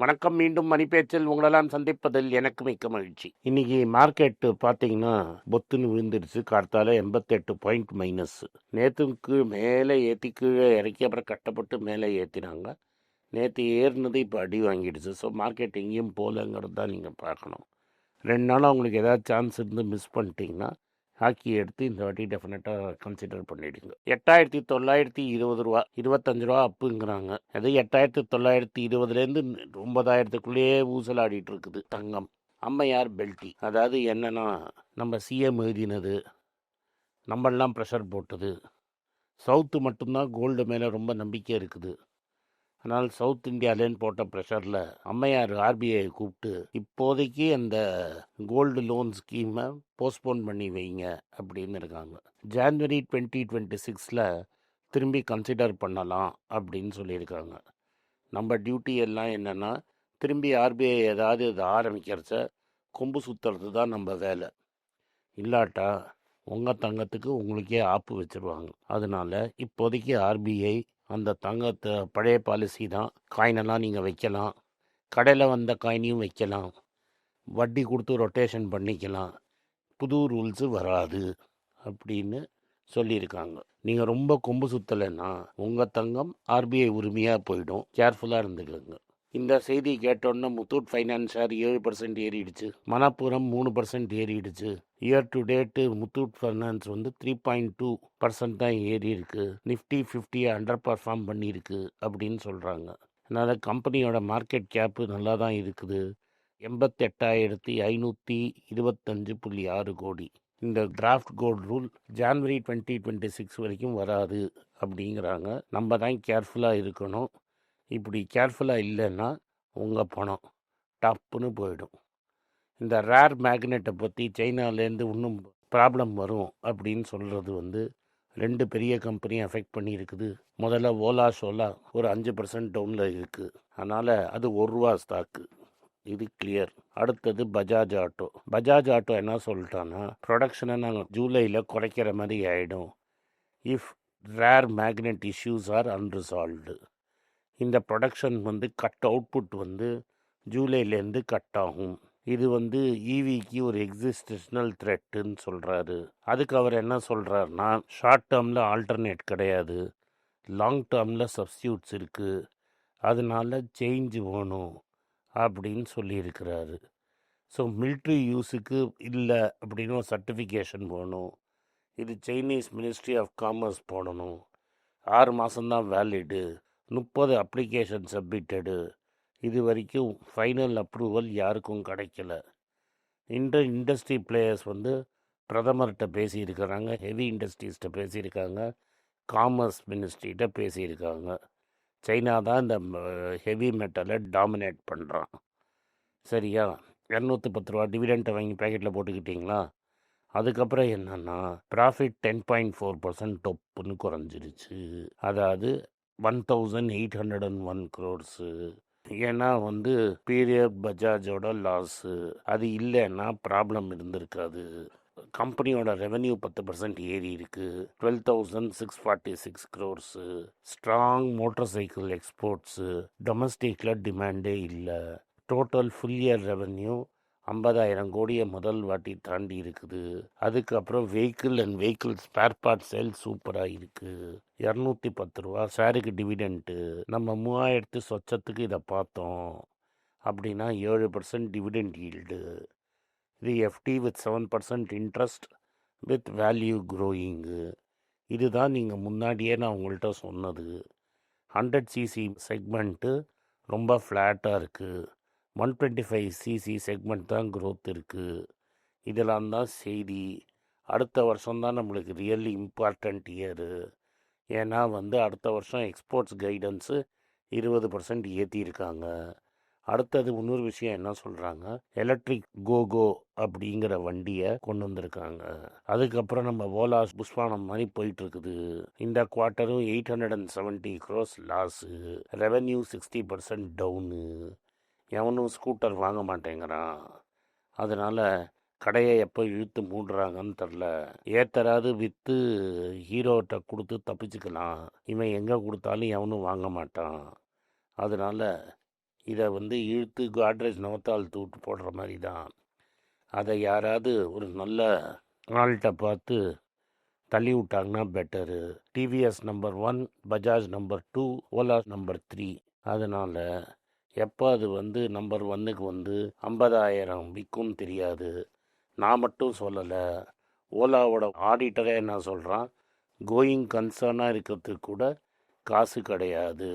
வணக்கம் மீண்டும் மணிப்பேச்சில் உங்களெல்லாம் சந்திப்பதில் எனக்கு மிக்க மகிழ்ச்சி. இன்னைக்கு மார்க்கெட் பார்த்தீங்கன்னா பொத்துன்னு விழுந்துருச்சு கார்த்தால எண்பத்தெட்டு பாயிண்ட் மைனஸ் நேற்றுக்கு மேலே ஏற்றி கீழே இறக்கி அப்புறம் கட்டப்பட்டு மேலே ஏற்றினாங்க நேற்று ஏறினது இப்போ அடி வாங்கிடுச்சு. ஸோ மார்க்கெட் எங்கேயும் போகலங்கிறது தான் நீங்கள் பார்க்கணும். ரெண்டு நாளாக உங்களுக்கு ஏதாவது சான்ஸ் இருந்து மிஸ் பண்ணிட்டீங்கன்னா ஹாக்கி எடுத்து இந்த வாட்டி டெஃபினட்டாக கன்சிடர் பண்ணிடுங்க. எட்டாயிரத்தி தொள்ளாயிரத்தி இருபது ரூபா இருபத்தஞ்சு ரூபா அப்புங்கிறாங்க. அது எட்டாயிரத்தி தொள்ளாயிரத்தி இருபதுலேருந்து ஒன்பதாயிரத்துக்குள்ளேயே ஊசலாடிட்டு இருக்குது தங்கம். அம்மையார் பெல்ட்டி. அதாவது என்னென்னா நம்ம சிஎம் எழுதினது நம்மளாம் ப்ரெஷர் போட்டது. சவுத்து மட்டும்தான் கோல்டு மேலே ரொம்ப நம்பிக்கை இருக்குது. ஆனால் சவுத் இந்தியாலேன்னு போட்ட ப்ரெஷரில் அம்மையார் ஆர்பிஐ கூப்பிட்டு இப்போதைக்கு அந்த கோல்டு லோன் ஸ்கீமை போஸ்ட்போன் பண்ணி வைங்க அப்படின்னு இருக்காங்க. ஜான்வரி டுவெண்ட்டி டுவெண்ட்டி சிக்ஸில் திரும்பி கன்சிடர் பண்ணலாம் அப்படின்னு சொல்லியிருக்காங்க. நம்ம டியூட்டி எல்லாம் என்னென்னா திரும்பி ஆர்பிஐ ஏதாவது இது ஆரம்பிக்கிறச்ச கொம்பு சுற்றுறது தான் நம்ம வேலை. இல்லாட்டா உங்கள் தங்கத்துக்கு உங்களுக்கே ஆப்பு வச்சுருவாங்க. அதனால இப்போதைக்கு ஆர்பிஐ அந்த தங்கத்தை பழைய பாலிசி தான். காயினெல்லாம் நீங்கள் வைக்கலாம். கடையில் வந்த காயினையும் வைக்கலாம். வட்டி கொடுத்து ரொட்டேஷன் பண்ணிக்கலாம். புது ரூல்ஸு வராது அப்படின்னு சொல்லியிருக்காங்க. நீங்கள் ரொம்ப கொம்பு சுற்றலைன்னா உங்கள் தங்கம் ஆர்பிஐ உரிமையாக போயிடும். கேர்ஃபுல்லாக இருந்துக்கோங்க. இந்த செய்தி கேட்டோன்னே முத்தூட் ஃபைனான்ஸ் ஷேர் ஏழு பர்சன்ட் ஏறிடுச்சு. மணப்புரம் மூணு பர்சன்ட் ஏறிடுச்சு. Year to date Muthoot finance வந்து த்ரீ பாயிண்ட் டூ பர்சன்ட் தான் ஏறி இருக்கு நிஃப்டி ஃபிஃப்டியை அண்டர் பர்ஃபார்ம் பண்ணியிருக்கு அப்படின்னு சொல்கிறாங்க அதனால் கம்பெனியோட மார்க்கெட் கேப்பு நல்லா தான் இருக்குது. எண்பத்தெட்டாயிரத்தி ஐநூற்றி இருபத்தஞ்சு புள்ளி ஆறு கோடி. இந்த draft gold rule January twenty twenty six வரைக்கும் வராது அப்படிங்கிறாங்க. நம்ம தான் கேர்ஃபுல்லாக இருக்கணும். இப்படி கேர்ஃபுல்லாக இல்லைன்னா உங்கள் பணம் டப்புன்னு போயிடும். இந்த ரேர் மேக்னெட்டை பற்றி சைனாலேருந்து இன்னும் ப்ராப்ளம் வரும் அப்படின்னு சொல்கிறது வந்து ரெண்டு பெரிய கம்பெனியும் அஃபெக்ட் பண்ணியிருக்குது. முதல்ல ஓலா சோலா ஒரு அஞ்சு பர்சன்ட் டவுனில் இருக்குது அதனால் அது ஒரு ரூபா ஸ்டாக்கு. இது கிளியர். அடுத்தது பஜாஜ் ஆட்டோ. பஜாஜ் ஆட்டோ என்ன சொல்லிட்டான்னா ப்ரொடக்ஷனை நாங்கள் ஜூலையில் குறைக்கிற மாதிரி ஆகிடும் if rare magnet issues are unresolved. இந்த ப்ரொடக்ஷன் வந்து கட் அவுட்புட் வந்து ஜூலைலேருந்து கட் ஆகும். இது வந்து ஈவிக்கு ஒரு எக்ஸிஸ்டேஷனல் த்ரெட்டுன்னு சொல்கிறாரு அதுக்கு அவர் என்ன சொல்கிறாருன்னா ஷார்ட் டேர்மில் ஆல்டர்னேட் கிடையாது. லாங் டேர்மில் சப்ஸ்டியூட்ஸ் இருக்குது அதனால சேஞ்ச் வேணும் அப்படின்னு சொல்லியிருக்கிறாரு. ஸோ மில்ட்ரி யூஸுக்கு இல்லை அப்படின்னு ஒரு சர்டிஃபிகேஷன் போகணும் இது சைனீஸ் மினிஸ்ட்ரி ஆஃப் காமர்ஸ் போடணும். ஆறு மாதம்தான் வேலிடு முப்பது அப்ளிகேஷன் சப்மிட்டடு இது வரைக்கும் ஃபைனல் அப்ரூவல் யாருக்கும் கிடைக்கல. இந்த இண்டஸ்ட்ரி பிளேயர்ஸ் வந்து பிரதமர்கிட்ட பேசியிருக்கிறாங்க ஹெவி இண்டஸ்ட்ரீஸ்கிட்ட பேசியிருக்காங்க காமர்ஸ் மினிஸ்ட்ரிகிட்ட பேசியிருக்காங்க. சைனா தான் இந்த ஹெவி மெட்டலை டாமினேட் பண்ணுறான் சரியா? இரநூத்தி பத்து ரூபா டிவிடெண்ட்டை வாங்கி பேக்கெட்டில் போட்டுக்கிட்டிங்களா? அதுக்கப்புறம் என்னென்னா profit ten point four percent டொப்புன்னு குறைஞ்சிருச்சு. அதாவது one thousand eight hundred and one crores ஏன்னா வந்து பீரியட் பஜாஜோட லாஸு அது இல்லைன்னா ப்ராப்ளம் இருந்திருக்காது. கம்பெனியோட ரெவென்யூ பத்து பர்சன்ட் ஏறி இருக்கு. Twelve thousand six forty six crores strong motor cycle exports டொமஸ்டிக்கில் டிமாண்டே இல்லை. டோட்டல் ஃபுல் இயர் ரெவென்யூ ஐம்பதாயிரம் கோடியை முதல் வாட்டி தாண்டி இருக்குது. அதுக்கப்புறம் vehicle and vehicle spare part sale சூப்பராக இருக்குது இரநூத்தி பத்து ரூபா ஷேருக்கு டிவிடெண்ட்டு நம்ம மூவாயிரத்து சொச்சத்துக்கு இதை பார்த்தோம். அப்படின்னா ஏழு பர்சன்ட் டிவிடெண்ட் ஈல்டு இது FD with seven percent interest with value growing இதுதான் நீங்கள் முன்னாடியே நான் உங்கள்கிட்ட சொன்னது. ஹண்ட்ரட் சிசி செக்மெண்ட்டு ரொம்ப ஃப்ளாட்டாக இருக்குது one twenty five CC segment தான் க்ரோத் இருக்குது இதெல்லாம் தான் செய்தி. அடுத்த வருஷம் தான் நம்மளுக்கு ரியலி இம்பார்ட்டண்ட் இயரு ஏன்னா வந்து அடுத்த வருஷம் எக்ஸ்போர்ட்ஸ் கைடன்ஸு இருபது பர்சன்ட் ஏற்றியிருக்காங்க அடுத்தது இன்னொரு விஷயம் என்ன சொல்கிறாங்க எலக்ட்ரிக் கோகோ அப்படிங்கிற வண்டியை கொண்டு வந்திருக்காங்க. அதுக்கப்புறம் நம்ம ஓலாஸ் புஷ்பானம் மாதிரி போயிட்டுருக்குது. இந்த குவார்ட்டரும் eight hundred and seventy crores loss revenue sixty percent down எவனும் ஸ்கூட்டர் வாங்க மாட்டேங்கிறான். அதனால் கடையை எப்போ இழுத்து மூடுறாங்கன்னு தெரில. ஏத்தராது விற்று ஹீரோட்ட கொடுத்து தப்பிச்சுக்கலாம். இவன் எங்கே கொடுத்தாலும் எவனும் வாங்க மாட்டான். அதனால் இதை வந்து இழுத்து காட்ரேஜ் நவத்தால் தூட்டு போடுற மாதிரி தான் அதை யாராவது ஒரு நல்ல ஆள்கிட்ட பார்த்து தள்ளி விட்டாங்கன்னா better TVS number one Bajaj number two Ola number three அதனால் எப்போ அது வந்து நம்பர் ஒன்னுக்கு வந்து ஐம்பதாயிரம் விற்கும் தெரியாது. நான் மட்டும் சொல்லலை. ஓலாவோட ஆடிட்டரே என்ன சொல்கிறான் கோயிங் கன்சர்னாக இருக்கிறதுக்கு கூட காசு கிடையாது.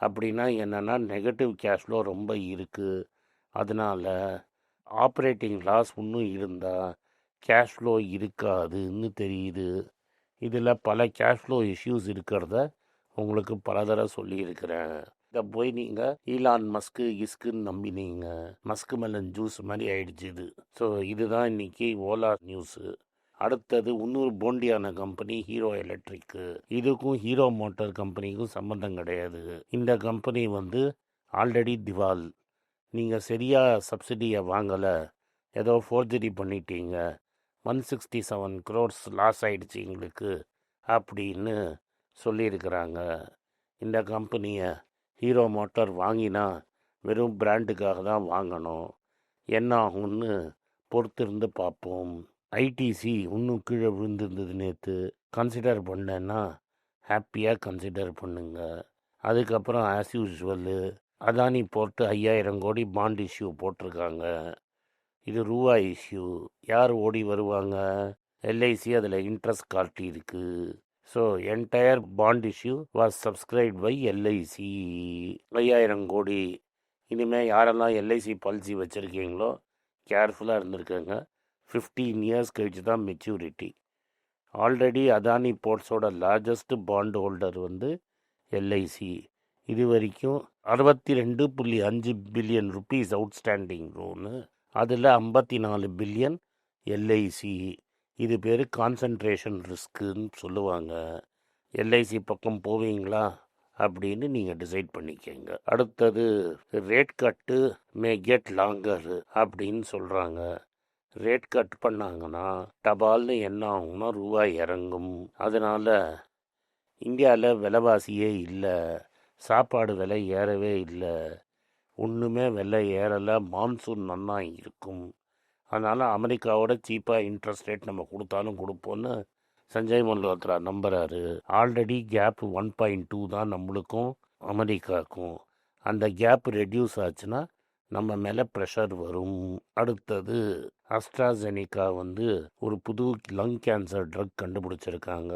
அப்படின்னா என்னென்னா நெகட்டிவ் கேஷ்ஃப்ளோ ரொம்ப இருக்குது அதனால் ஆப்ரேட்டிங் லாஸ் இன்னும் இருந்தால் கேஷ்ஃப்ளோ இருக்காதுன்னு தெரியுது. இதில் பல கேஷ்ஃப்ளோ இஷ்யூஸ் இருக்கிறத உங்களுக்கு பல தடவை சொல்லியிருக்கிறேன். இதை போய் நீங்கள் ஈலான் மஸ்க்கு இஸ்க்குன்னு நம்பினீங்க. மஸ்க்கு மெலன் ஜூஸ் மாதிரி ஆயிடுச்சு இது. ஸோ இதுதான் இன்னைக்கு ஓலா நியூஸு அடுத்தது இன்னொரு போண்டியான கம்பெனி ஹீரோ எலக்ட்ரிக்கு இதுக்கும் ஹீரோ மோட்டார் கம்பெனிக்கும் சம்மந்தம் கிடையாது. இந்த கம்பெனி வந்து ஆல்ரெடி திவால். நீங்கள் சரியாக சப்சிடியை வாங்கலை ஏதோ ஃபோர்ஜரி பண்ணிட்டீங்க. One sixty seven crores loss ஆயிடுச்சு எங்களுக்கு அப்படின்னு சொல்லியிருக்கிறாங்க. இந்த கம்பெனியை ஹீரோ மோட்டார் வாங்கினா வெறும் பிராண்டுக்காக தான் வாங்கணும். என்ன ஆகும்னு பொறுத்திருந்து பார்ப்போம். ஐடிசி இன்னும் கீழே விழுந்திருந்தது நேற்று கன்சிடர் பண்ணேன்னா ஹாப்பியாக கன்சிடர் பண்ணுங்க. அதுக்கப்புறம் ஆஸ் யூஸ்வல்லு அதானி போட்டு ஐயாயிரம் கோடி பாண்ட் இஷ்யூ போட்டிருக்காங்க. இது ரூபா இஷ்யூ யார் ஓடி வருவாங்க? எல்ஐசி அதில் இன்ட்ரெஸ்ட் காட்டி இருக்குது so entire bond issue was subscribe by LIC ஐயாயிரம் கோடி. இனிமேல் யாரெல்லாம் எல்ஐசி பாலிசி வச்சுருக்கீங்களோ கேர்ஃபுல்லாக இருந்திருக்காங்க. ஃபிஃப்டீன் இயர்ஸ் கழிச்சு தான் மெச்சூரிட்டி ஆல்ரெடி அதானி போர்ட்ஸோட லார்ஜஸ்ட் பாண்ட் ஹோல்டர் வந்து எல்ஐசி இது வரைக்கும் அறுபத்தி ரெண்டு புள்ளி அஞ்சு பில்லியன் ருபீஸ் அவுட்ஸ்டாண்டிங் லோனு அதில் ஐம்பத்தி நாலு பில்லியன் எல்ஐசி இது பேர் கான்சன்ட்ரேஷன் ரிஸ்க்குன்னு சொல்லுவாங்க. எல்ஐசி பக்கம் போவீங்களா? அப்படின்னு நீங்கள் டிசைட் பண்ணிக்கங்க. அடுத்தது rate cut may get longer அப்படின்னு சொல்கிறாங்க ரேட் கட் பண்ணாங்கன்னா டபால்னு என்ன ஆகும்னா ரூபாய் இறங்கும். அதனால் இந்தியாவில் விலைவாசியே இல்லை. சாப்பாடு விலை ஏறவே இல்லை. ஒன்றுமே விலை ஏறலை. மான்சூன் நன்னா இருக்கும். அதனால் அமெரிக்காவோட சீப்பாக இன்ட்ரெஸ்ட் ரேட் நம்ம கொடுத்தாலும் கொடுப்போன்னு Sanjay Malhotra நம்புகிறாரு already gap one point two தான் நம்மளுக்கும் அமெரிக்காவுக்கும். அந்த கேப் ரெடியூஸ் ஆச்சுன்னா நம்ம மேலே ப்ரெஷர் வரும். அடுத்தது அஸ்ட்ராஜெனிக்கா வந்து ஒரு புது லங் கேன்சர் ட்ரக் கண்டுபிடிச்சிருக்காங்க.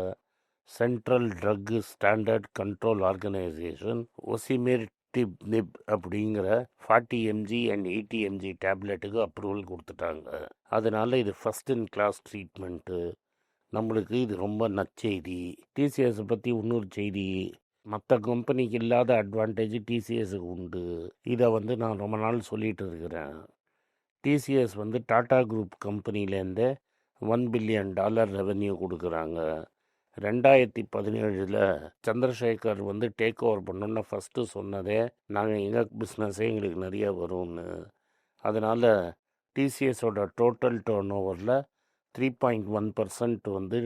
Central drug standard control organisation osimertinib அப்படிங்கிற forty MG and eighty MG டேப்லெட்டுக்கு approval கொடுத்துட்டாங்க. அதனால் இது ஃபஸ்ட் இன் கிளாஸ் ட்ரீட்மெண்ட்டு நம்மளுக்கு இது ரொம்ப நற்செய்தி. டிசிஎஸை பற்றி இன்னொரு செய்தி. மற்ற கம்பெனிக்கு இல்லாத அட்வான்டேஜ் டிசிஎஸ்க்கு உண்டு. இதை வந்து நான் ரொம்ப நாள் சொல்லிட்டு இருக்கிறேன். டிசிஎஸ் வந்து டாடா குரூப் கம்பெனிலேருந்து ஒன் பில்லியன் டாலர் ரெவென்யூ கொடுக்குறாங்க. ரெண்டாயிரத்தி பதினேழில் சந்திரசேகர் வந்து டேக் ஓவர் பண்ணோன்னு ஃபஸ்ட்டு சொன்னதே நாங்கள் எங்கள் பிஸ்னஸே எங்களுக்கு நிறைய வரும்னு. அதனால் டிசிஎஸோட டோட்டல் டேர்ன் ஓவரில் த்ரீ பாயிண்ட் ஒன் பர்சன்ட் வந்து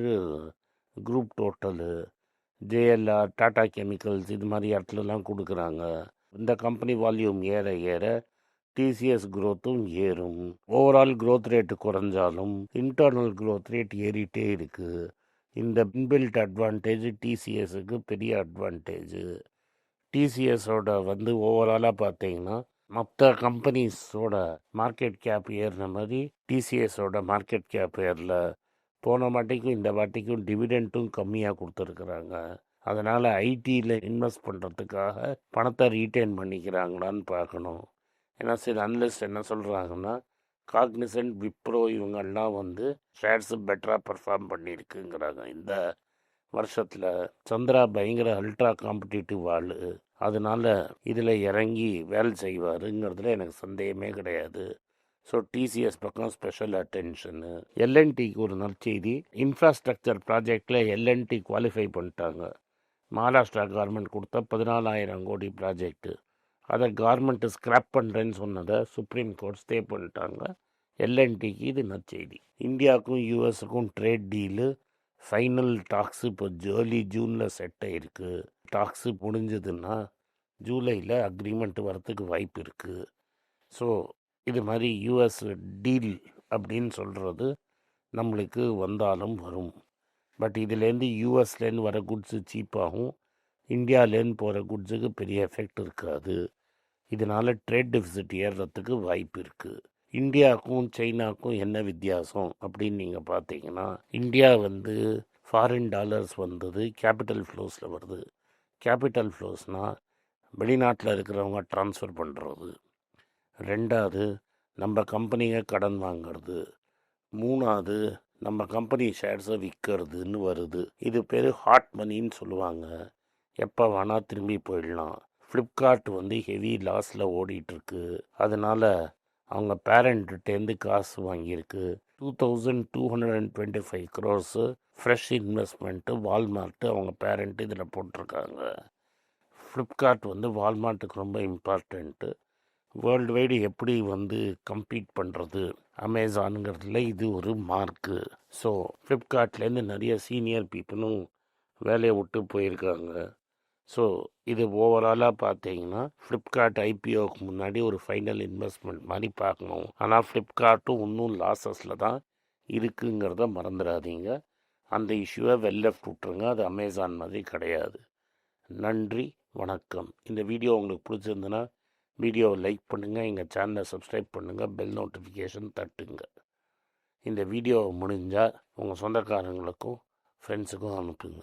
group total JLR Tata chemicals இது மாதிரி இடத்துலலாம் கொடுக்குறாங்க. இந்த கம்பெனி வால்யூம் ஏற ஏற டிசிஎஸ் க்ரோத்தும் ஏறும். ஓவரால் க்ரோத் ரேட்டு குறைஞ்சாலும் இன்டர்னல் க்ரோத் ரேட் ஏறிட்டே இருக்குது இந்த இன்பில்ட் அட்வான்டேஜ் டிசிஎஸ்க்கு பெரிய அட்வான்டேஜு டிசிஎஸோட வந்து ஓவராலாக பார்த்தீங்கன்னா மற்ற கம்பெனிஸோட மார்க்கெட் கேப் ஏறின மாதிரி டிசிஎஸோட மார்க்கெட் கேப் ஏறல. போன வாட்டிக்கும் இந்த வாட்டிக்கும் டிவிடெண்ட்டும் கம்மியாக கொடுத்துருக்குறாங்க. அதனால் ஐடியில் இன்வெஸ்ட் பண்ணுறதுக்காக பணத்தை ரீட்டைன் பண்ணிக்கிறாங்களான்னு பார்க்கணும். ஏன்னா சில அனலிஸ்ட் என்ன சொல்கிறாங்கன்னா காக்னிசன்ட் விப்ரோ இவங்கெல்லாம் வந்து ஷேர்ஸு பெட்டராக பெர்ஃபார்ம் பண்ணியிருக்குங்கிறாங்க. இந்த வருஷத்தில் சந்திரா பயங்கர அல்ட்ரா காம்படிட்டிவ் ஆள். அதனால் இதில் இறங்கி வேலை செய்வாருங்கிறதுல எனக்கு சந்தேகமே கிடையாது. ஸோ டிசிஎஸ் பக்கம் ஸ்பெஷல் அட்டென்ஷனு எல்என்டிக்கு ஒரு நற்செய்தி. இன்ஃப்ராஸ்ட்ரக்சர் ப்ராஜெக்டில் எல்என்டி குவாலிஃபை பண்ணிட்டாங்க. மகாராஷ்டிரா கவர்மெண்ட் கொடுத்த பதினாலாயிரம் கோடி ப்ராஜெக்ட்டு அதை கார்மெண்ட்டு ஸ்க்ராப் பண்ணுறேன்னு சொன்னதை சுப்ரீம் கோர்ட் ஸ்டே பண்ணிட்டாங்க. எல்என்டிக்கு இது நற்செய்தி இந்தியாவுக்கும் யூஎஸுக்கும் ட்ரேட் டீலு ஃபைனல் டாக்ஸு இப்போ ஜேர்லி ஜூனில் செட் ஆகிருக்கு டாக்ஸு முடிஞ்சதுன்னா ஜூலையில் அக்ரிமெண்ட் வரத்துக்கு வாய்ப்பு இருக்குது ஸோ இது மாதிரி யூஎஸ் டீல் அப்படின்னு சொல்கிறது நம்மளுக்கு வந்தாலும் வரும். பட் இதுலேருந்து யூஎஸ்லேருந்து வர குட்ஸு சீப்பாகும் இந்தியாவிலேருந்து போகிற குட்ஸுக்கு பெரிய எஃபெக்ட் இருக்காது. இதனால் ட்ரேட் டெபிசிட் ஏறுறதுக்கு வாய்ப்பு இருக்குது இந்தியாவுக்கும் சைனாக்கும் என்ன வித்தியாசம் அப்படின்னு நீங்கள் பார்த்தீங்கன்னா இந்தியா வந்து ஃபாரின் டாலர்ஸ் வந்தது கேபிட்டல் ஃப்ளோஸில் வருது. கேபிட்டல் ஃப்ளோஸ்னால் வெளிநாட்டில் இருக்கிறவங்க ட்ரான்ஸ்ஃபர் பண்ணுறது ரெண்டாவது நம்ம கம்பெனிங்க கடன் வாங்கிறது. மூணாவது நம்ம கம்பெனி ஷேர்ஸை விற்கிறதுன்னு வருது. இது பேர் ஹாட் மணின்னு சொல்லுவாங்க. எப்போ வேணால் திரும்பி போயிடலாம். ஃப்ளிப்கார்ட் வந்து ஹெவி லாஸில் ஓடிட்டுருக்கு. அதனால் அவங்க பேரண்ட்டேருந்து காசு வாங்கியிருக்கு. Two thousand two hundred and twenty five crores fresh investment Walmart அவங்க பேரண்ட்டு இதில் போட்டிருக்காங்க. ஃப்ளிப்கார்ட் வந்து வால்மார்ட்டுக்கு ரொம்ப இம்பார்ட்டண்ட்டு வேர்ல்டு வைடு எப்படி வந்து கம்பீட் பண்ணுறது அமேசானுங்கிறதுல இது ஒரு மார்க்கு ஸோ ஃப்ளிப்கார்ட்லேருந்து நிறைய சீனியர் பீப்புளும் வேலையை விட்டு போயிருக்காங்க. ஸோ இது ஓவராலாக பார்த்தீங்கன்னா ஃப்ளிப்கார்ட் ஐபிஓக்கு முன்னாடி ஒரு ஃபைனல் இன்வெஸ்ட்மெண்ட் மாதிரி பார்க்கணும். ஆனால் ஃப்ளிப்கார்ட்டும் இன்னும் லாஸஸில் தான் இருக்குங்கிறத மறந்துடாதீங்க. அந்த இஷ்யூவை வெளில விட்டுருங்க. அது அமேசான் மாதிரி கிடையாது. நன்றி வணக்கம். இந்த வீடியோ உங்களுக்கு பிடிச்சிருந்துன்னா வீடியோவை லைக் பண்ணுங்கள் எங்கள் சேனலை சப்ஸ்கிரைப் பண்ணுங்கள் பெல் நோட்டிஃபிகேஷன் தட்டுங்க. இந்த வீடியோ முடிஞ்சால் உங்கள் சொந்தக்காரங்களுக்கும் ஃப்ரெண்ட்ஸுக்கும் அனுப்புங்க.